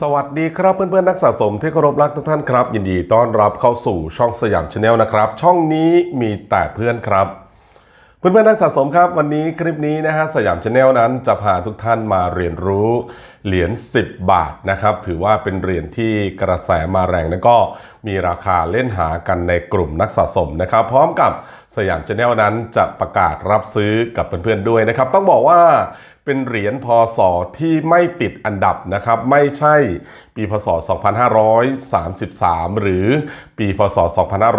สวัสดีครับเพื่อนๆนักสะสมที่เคารพรักทุกท่านครับ ยินดีต้อนรับเข้าสู่ช่องสยามชาแนลนะครับ ช่องนี้มีแต่เพื่อนครับ เพื่อนๆนักสะสมครับ วันนี้คลิปนี้นะฮะสยามชาแนลนั้นจะพาทุกท่านมาเรียนรู้เหรียญ10 บาทนะครับ ถือว่าเป็นเหรียญที่กระแสมาแรงแล้วก็มีราคาเล่นหากันในกลุ่มนักสะสมนะครับ พร้อมกับสยามชาแนลนั้นจะประกาศรับซื้อกับเพื่อนๆด้วยนะครับ ต้องบอกว่า เป็นเหรียญพศที่ไม่ติดอันดับนะครับ ไม่ใช่ปีพศ 2533 หรือปีพศ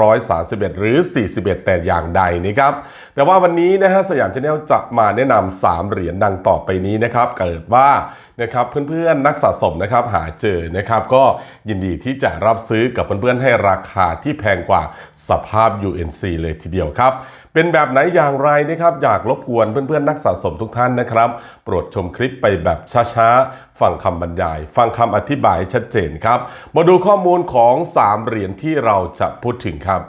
2531 หรือ 41 แต่อย่างใดนะครับ แต่ว่าวันนี้นะฮะสยามชาแนลจะมาแนะนำ3เหรียญดังต่อไปนี้นะครับเกิดว่านะครับเพื่อนๆนักสะสมนะครับหาเจอนะครับก็ยินดีที่จะรับซื้อกับเพื่อนๆให้ราคาที่แพงกว่าสภาพ UNC เลยทีเดียวครับ เป็นแบบไหนอย่างไรนะครับอยากรบกวนเพื่อนๆนักสะสมทุกท่านนะครับ โปรดชมคลิปไปแบบช้าๆ ฟังคำบรรยาย ฟังคำอธิบายชัดเจนครับ มาดูข้อมูลของ 3 เหรียญที่เราจะพูดถึงครับ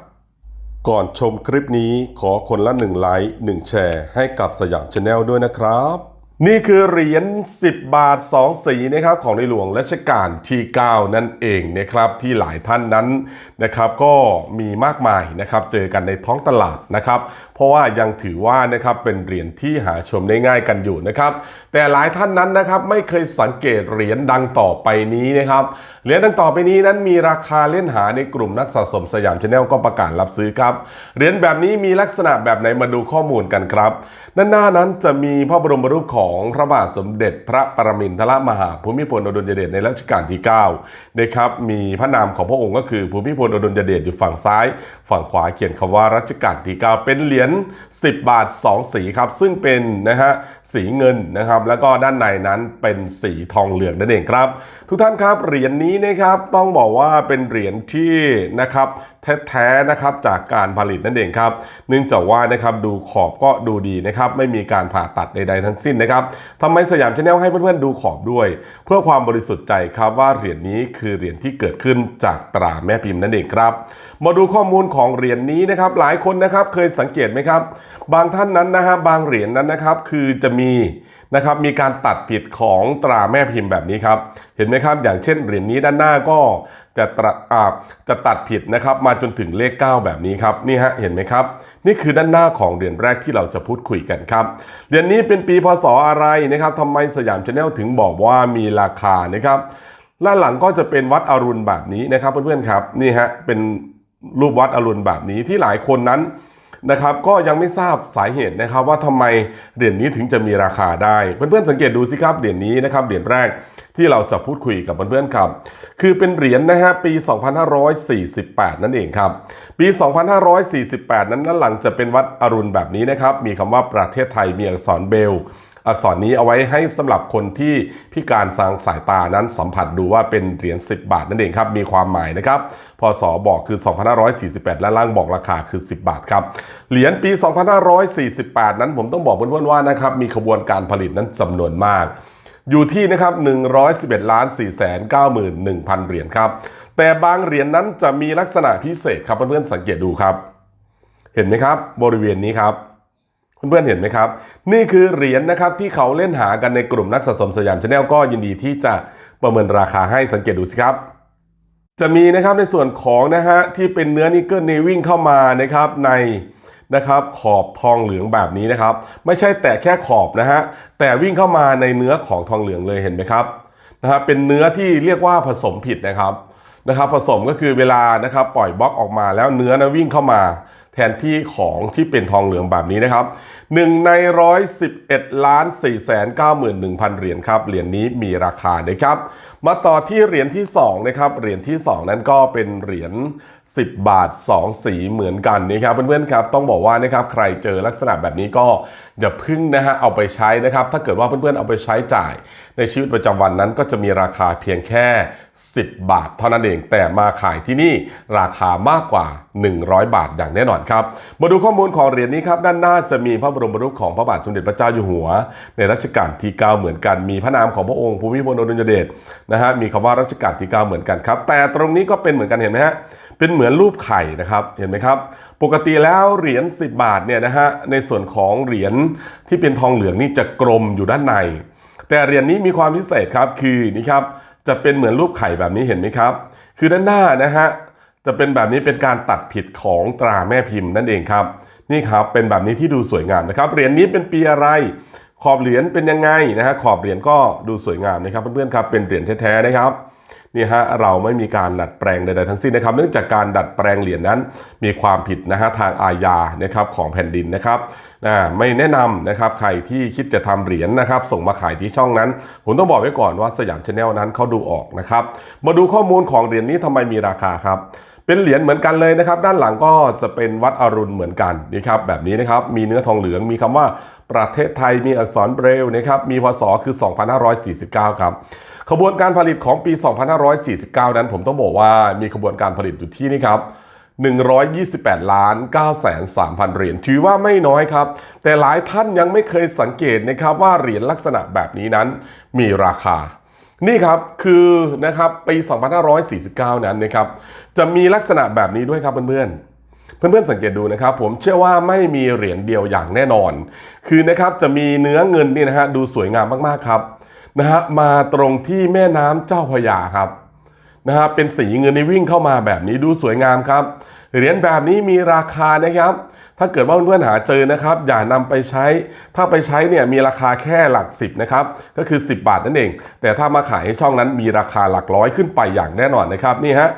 ก่อนชมคลิปนี้ขอคนละ1ไลค์1แชร์ให้กับสยามชาแนลด้วยนะครับ นี่คือเหรียญ 10 บาท 2 สีนะครับของในหลวงรัชกาลที่ 9 นั่นเองนะครับที่หลายท่านนั้นนะครับก็มีมากมายนะครับเจอกันในท้องตลาดนะครับ เพราะว่ายังถือว่านะครับเป็นเหรียญที่หาชมได้ง่ายกันอยู่นะครับ แต่หลายท่านนั้นนะครับไม่เคยสังเกตเหรียญดังต่อไปนี้นะครับเหรียญดังต่อไปนี้นั้นมีราคาเล่นหาในกลุ่มนักสะสมสยามชาแนลก็ประกาศรับซื้อครับเหรียญแบบนี้มีลักษณะแบบไหนมาดูข้อมูลกันครับด้านหน้านั้นจะมีพระบรมรูปของพระบาทสมเด็จพระปรมินทรมหาภูมิพลอดุลยเดชในรัชกาลที่9นะครับมีพระนามของพระองค์ก็คือภูมิพลอดุลยเดชอยู่ฝั่งซ้าย ฝั่งขวาเขียนคำว่ารัชกาลที่ 9 เป็นเหรียญ10 บาท 2 สีครับ ซึ่งเป็นนะฮะสีเงินนะครับ แล้วก็ด้านในนั้นเป็นสีทองเหลืองนั่นเองครับ ทุกท่านครับเหรียญนี้นะครับต้องบอกว่าเป็นเหรียญที่นะครับ แท้ๆนะครับจากการผลิตนั่นเองครับ เนื่องจากว่านะครับดูขอบก็ดูดีนะครับไม่มีการผ่าตัดใดๆทั้งสิ้นนะครับทำไมสยามชาแนลให้เพื่อนๆดูขอบด้วย เพื่อความบริสุทธิ์ใจครับว่าเหรียญนี้คือเหรียญที่เกิดขึ้นจากตราแม่พิมพ์นั่นเองครับ มาดูข้อมูลของเหรียญนี้นะครับหลายคนนะครับเคยสังเกตไหมครับ บางท่านนั้นนะฮะบางเหรียญนั้นนะครับคือจะมีนะครับมีการตัดผิดของตราแม่พิมพ์แบบนี้ครับเห็นไหมครับ อย่างเช่นเหรียญนี้ด้านหน้าก็จะตรัอ่าจะตัดผิดนะครับ มาจนถึงเลข 9 แบบนี้ครับนี่ฮะเห็นไหมครับ นี่คือด้านหน้าของเหรียญแรกที่เราจะพูดคุยกันครับเหรียญนี้เป็นปีพศอะไรนะครับทำไมสยามชาแนลถึงบอกว่ามีราคานะครับด้านหลังก็จะเป็นวัดอรุณแบบนี้นะครับเพื่อนๆครับนี่ฮะเป็นรูปวัดอรุณแบบนี้ที่หลายคนนั้น นะครับก็ยังไม่ทราบสาเหตุนะครับว่าทำไมเหรียญนี้ถึงจะมีราคาได้ เพื่อนๆสังเกตดูสิครับเหรียญนี้นะครับเหรียญแรกที่เราจะพูดคุยกับเพื่อนๆครับ คือเป็นเหรียญนะฮะปี 2548 นั่นเองครับ ปี 2548 นั้นด้านหลังจะเป็นวัดอรุณแบบนี้นะครับ มีคำว่าประเทศไทยมีอักษรเบล อักษรนี้เอาไว้ให้สำหรับคนที่พิการทางสายตานั้นสัมผัสดูว่าเป็นเหรียญ10 บาทนั่นเองครับมีความหมายนะครับพศบอกคือ 2548 และล่างบอกราคาคือ 10 บาทครับเหรียญปี 2548 นั้นผมต้องบอกเพื่อนๆว่านะครับมีขบวนการผลิตนั้นจำนวนมากอยู่ที่นะครับ 111ล้าน4 9 1 0 0 0 เหรียญครับ แต่บางเหรียญนั้นจะมีลักษณะพิเศษครับเพื่อนๆสังเกตดูครับ เห็นไหมครับ บริเวณนี้ครับ เพื่อนๆเห็นไหมครับ นี่คือเหรียญนะครับที่เขาเล่นหากันในกลุ่มนักสะสมสยามชาแนลก็ยินดีที่จะประเมินราคาให้สังเกตดูสิครับ จะมีนะครับในส่วนของนะฮะที่เป็นเนื้อนิกเกิลนี่วิ่งเข้ามานะครับในนะครับขอบทองเหลืองแบบนี้นะครับ ไม่ใช่แต่แค่ขอบนะฮะแต่วิ่งเข้ามาในเนื้อของทองเหลืองเลยเห็นไหมครับนะฮะเป็นเนื้อที่เรียกว่าผสมผิดนะครับนะครับ ผสมก็คือเวลานะครับปล่อยบล็อกออกมาแล้วเนื้อนะวิ่งเข้ามา แทนที่ของที่เป็นทองเหลืองแบบนี้นะครับ1 ใน 111 ล้าน 4 9 1 0 0 0 เหรียญครับ เหรียญนี้มีราคานะครับ มาต่อที่เหรียญที่2นะครับ เหรียญที่ 2 นั้นก็เป็นเหรียญ 10 บาท 2 สีเหมือนกันนะครับเพื่อนๆครับ ต้องบอกว่านะครับใครเจอลักษณะแบบนี้ก็อย่าพึ่งนะฮะเอาไปใช้นะครับ ถ้าเกิดว่าเพื่อนๆเอาไปใช้จ่าย ในชีวิตประจำวันนั้นก็จะมีราคาเพียงแค่ 10 บาท เท่านั้นเอง แต่มาขายที่นี่ราคามากกว่า 100 บาทอย่างแน่นอนครับ มาดูข้อมูลของเหรียญนี้ครับ ด้านหน้าจะมีพระบรมรูปของพระบาทสมเด็จพระเจ้าอยู่หัว ในรัชกาลที่ 9 เหมือนกัน มีพระนามของพระองค์ภูมิพลอดุลยเดชนะฮะมีคำว่ารัชกาลที่ 9 เหมือนกันครับ แต่ตรงนี้ก็เป็นเหมือนกันเห็นไหมฮะเป็นเหมือนรูปไข่นะครับเห็นไหมครับ ปกติแล้วเหรียญ10 บาทเนี่ยนะฮะในส่วนของเหรียญที่เป็นทองเหลืองนี่จะกลมอยู่ด้านใน แต่เหรียญนี้มีความพิเศษครับคือนี่ครับจะเป็นเหมือนรูปไข่แบบนี้เห็นไหมครับ คือด้านหน้านะฮะจะเป็นแบบนี้เป็นการตัดผิดของตราแม่พิมพ์นั่นเองครับ นี่ครับเป็นแบบนี้ที่ดูสวยงามนะครับเหรียญนี้เป็นปีอะไร ขอบเหรียญเป็นยังไงนะฮะขอบเหรียญก็ดูสวยงามนะครับเพื่อนๆครับเป็นเหรียญแท้ๆนะครับนี่ฮะเราไม่มีการดัดแปลงใดๆทั้งสิ้นนะครับ เนื่องจากการดัดแปลงเหรียญนั้น มีความผิดนะฮะทางอาญานะครับของแผ่นดินนะครับไม่แนะนำนะครับใครที่คิดจะทำเหรียญนะครับ ส่งมาขายที่ช่องนั้น ผมต้องบอกไว้ก่อนว่าสยามชาแนลนั้นเขาดูออกนะครับ มาดูข้อมูลของเหรียญนี้ทำไมมีราคาครับ เป็นเหรียญเหมือนกันเลยนะครับ ด้านหลังก็จะเป็นวัดอรุณเหมือนกันนี่ครับแบบนี้นะครับมีเนื้อทองเหลืองมีคำว่าประเทศไทยมีอักษรเบรลนะครับมีพศคือ 2549 ครับขบวนการผลิตของปี 2549 นั้นผมต้องบอกว่ามีขบวนการผลิตอยู่ที่นี่ครับ128 ล้าน9แสน3พันเหรียญถือว่าไม่น้อยครับ แต่หลายท่านยังไม่เคยสังเกตนะครับว่าเหรียญลักษณะแบบนี้นั้นมีราคา นี่ครับคือนะครับปี 2549 นั้นนะครับจะมีลักษณะแบบนี้ด้วยครับเพื่อนๆเพื่อนๆสังเกตดูนะครับ ผมเชื่อว่าไม่มีเหรียญเดียวอย่างแน่นอน คือนะครับจะมีเนื้อเงินนี่นะฮะดูสวยงามมากๆครับนะฮะมาตรงที่แม่น้ำเจ้าพยาครับ นะฮะเป็นสีเงินนี่วิ่งเข้ามาแบบนี้ดูสวยงามครับ เหรียญแบบนี้มีราคานะครับ ถ้าเกิดว่าเพื่อนๆหาเจอนะครับ อย่านำไปใช้ ถ้าไปใช้เนี่ยมีราคาแค่หลักสิบนะครับก็คือ 10 บาทนั่นเอง แต่ถ้ามาขายให้ช่องนั้นมีราคาหลักร้อยขึ้นไปอย่างแน่นอนนะครับนี่ฮะ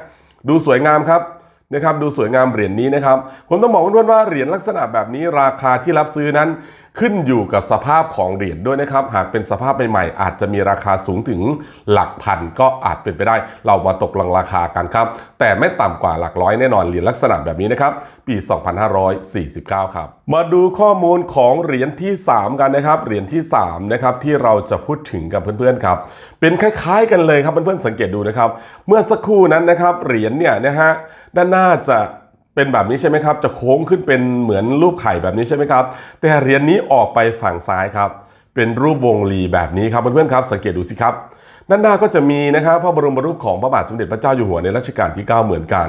ดูสวยงามครับนะครับดูสวยงามเหรียญนี้นะครับ ผมต้องบอกเพื่อนๆว่าเหรียญลักษณะแบบนี้ราคาที่รับซื้อนั้น ขึ้นอยู่กับสภาพของเหรียญด้วยนะครับ หากเป็นสภาพใหม่ๆอาจจะมีราคาสูงถึงหลักพันก็อาจเป็นไปได้ เรามาตกลงราคากันครับ แต่ไม่ต่ำกว่าหลักร้อยแน่นอนเหรียญลักษณะแบบนี้นะครับ ปี 2549 ครับ มาดูข้อมูลของเหรียญที่ 3 กันนะครับ เหรียญที่3นะครับที่เราจะพูดถึงกับเพื่อนๆครับเป็นคล้ายๆกันเลยครับเพื่อนๆสังเกตดูนะครับ เมื่อสักครู่นั้นนะครับเหรียญเนี่ยนะฮะด้านหน้าจะ เป็นแบบนี้ใช่ไหมครับ จะโค้งขึ้นเป็นเหมือนรูปไข่แบบนี้ใช่ไหมครับ แต่เหรียญนี้ออกไปฝั่งซ้ายครับ เป็นรูปวงรีแบบนี้ครับเพื่อนๆครับ สังเกตดูสิครับ ด้านหน้าก็จะมีนะครับพระบรมรูปของพระบาทสมเด็จพระเจ้าอยู่หัวในรัชกาลที่ 9 เหมือนกัน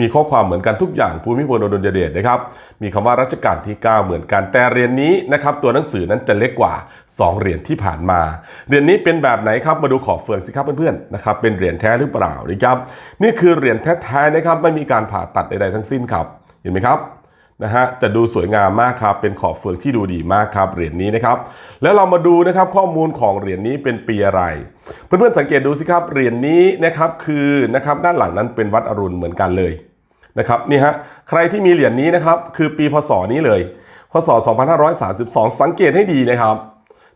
มีข้อความเหมือนกันทุกอย่างภูมิพลอดุลยเดชนะครับ มีคำว่ารัชกาลที่ 9 เหมือนกัน แต่เหรียญนี้นะครับตัวหนังสือนั้นจะเล็กกว่า 2 เหรียญที่ผ่านมา เหรียญนี้เป็นแบบไหนครับมาดูขอบเฟืองสิครับเพื่อนๆนะครับเป็นเหรียญแท้หรือเปล่านะครับนี่คือเหรียญแท้ๆนะครับไม่มีการผ่าตัดใดๆทั้งสิ้นครับ เห็นไหมครับ นะฮะจะดูสวยงามมากครับเป็นขอบเฟืองที่ดูดีมากครับเหรียญนี้นะครับแล้วเรามาดูนะครับข้อมูลของเหรียญนี้เป็นปีอะไร เพื่อนๆสังเกตดูสิครับเหรียญนี้นะครับคือนะครับด้านหลังนั้นเป็นวัดอรุณเหมือนกันเลยนะครับนี่ฮะใครที่มีเหรียญนี้นะครับคือปีพศนี้เลย พศ 2532 สังเกตให้ดีนะครับ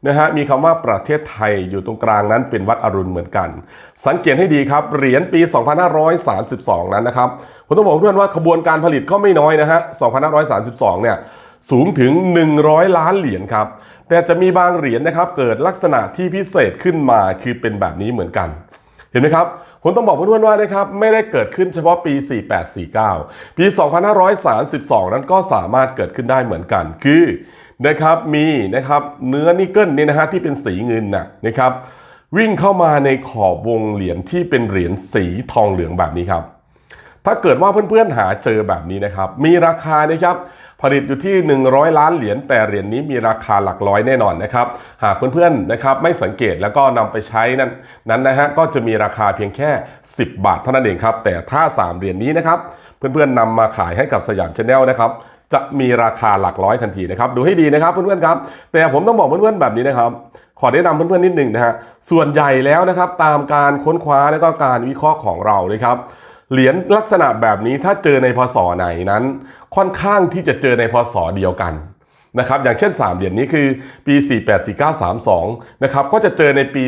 นะฮะมีคำว่าประเทศไทยอยู่ตรงกลางนั้นเป็นวัดอรุณเหมือนกัน สังเกตให้ดีครับ เหรียญปี 2532 นั้นนะครับผมต้องบอกเพื่อนว่าขบวนการผลิตก็ไม่น้อยนะฮะ 2532 เนี่ยสูงถึง 100 ล้านเหรียญครับ แต่จะมีบางเหรียญนะครับเกิดลักษณะที่พิเศษขึ้นมาคือเป็นแบบนี้เหมือนกันเห็นไหมครับ ผมต้องบอกเพื่อนๆว่านะครับไม่ได้เกิดขึ้นเฉพาะปี 4849 ปี 2532 นั้นก็สามารถเกิดขึ้นได้เหมือนกัน คือ นะครับมีนะครับเนื้อนิกเกิลเนี่ยนะฮะที่เป็นสีเงินนะนะครับวิ่งเข้ามาในขอบวงเหรียญที่เป็นเหรียญสีทองเหลืองแบบนี้ครับ ถ้าเกิดว่าเพื่อนๆหาเจอแบบนี้นะครับ มีราคานะครับผลิตอยู่ที่ 100 ล้านเหรียญแต่เหรียญนี้มีราคาหลักร้อยแน่นอนนะครับ หากเพื่อนๆนะครับไม่สังเกตแล้วก็นำไปใช้นั้นนั้นนะฮะก็จะมีราคาเพียงแค่ 10 บาทเท่านั้นเองครับ แต่ถ้า 3 เหรียญนี้นะครับ เพื่อนๆนำมาขายให้กับสยามชาแนลนะครับ จะมีราคาหลักร้อยทันทีนะครับดูให้ดีนะครับเพื่อนๆครับ แต่ผมต้องบอกเพื่อนๆแบบนี้นะครับขอแนะนำเพื่อนๆนิดหนึ่งนะฮะส่วนใหญ่แล้วนะครับตามการค้นคว้าและก็การวิเคราะห์ของเรานะครับเหรียญลักษณะแบบนี้ถ้าเจอในพศไหนนั้น ค่อนข้างที่จะเจอในพศเดียวกัน นะครับอย่างเช่น 3 เหรียญนี้คือปี 484932นะครับก็จะเจอในปี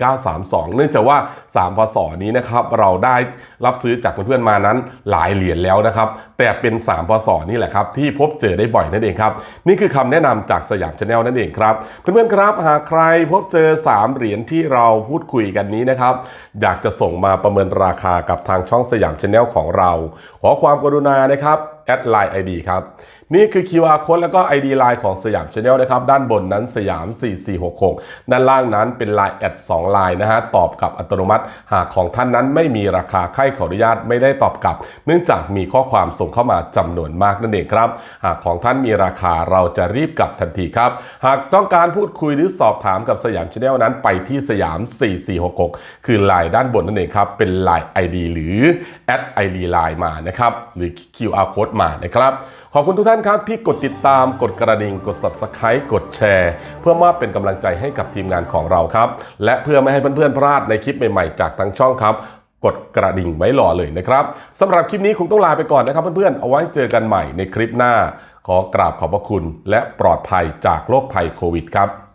484932 เนื่องจากว่า3พศนี้นะครับเราได้รับซื้อจากเพื่อนๆมานั้นหลายเหรียญแล้วนะครับแต่เป็น 3พศนี่แหละครับที่พบเจอได้บ่อยนั่นเองครับนี่คือคำแนะนำจากสยามชาแนลนั่นเองครับเพื่อนๆครับหากใครพบเจอ 3 เหรียญที่เราพูดคุยกันนี้นะครับอยากจะส่งมาประเมินราคากับทางช่องสยามชาแนลของเรา ขอความกรุณานะครับ แอดไลน์ ID ครับ นี่คือ QR code แล้วก็ ID ไลน์ของสยามชาแนลนะครับ ด้านบนนั้นสยาม 4466 ด้านล่างนั้นเป็นไลน์แอด2ไลน์นะฮะ ตอบกลับอัตโนมัติ หากของท่านนั้นไม่มีราคาใครขออนุญาตไม่ได้ตอบกลับ เนื่องจากมีข้อความส่งเข้ามาจำนวนมากนั่นเองครับ หากของท่านมีราคาเราจะรีบกลับทันทีครับ หากต้องการพูดคุยหรือสอบถามกับสยามชาแนลนั้นไปที่สยาม 4466 คือไลน์ด้านบนนั่นเองครับ เป็นไลน์ ID หรือแอด ID ไลน์มานะครับ หรือ QR code มานะครับ ขอบคุณทุกท่านครับที่กดติดตามกดกระดิ่งกด Subscribe กดแชร์ เพื่อมอบเป็นกำลังใจให้กับทีมงานของเราครับ และเพื่อไม่ให้เพื่อนๆพลาดในคลิปใหม่ๆจากทางช่องครับกดกระดิ่งไว้รอเลยนะครับสำหรับคลิปนี้คงต้องลาไปก่อนนะครับเพื่อนๆ เอาไว้เจอกันใหม่ในคลิปหน้า ขอกราบขอบพระคุณและปลอดภัยจากโรคภัยโควิดครับ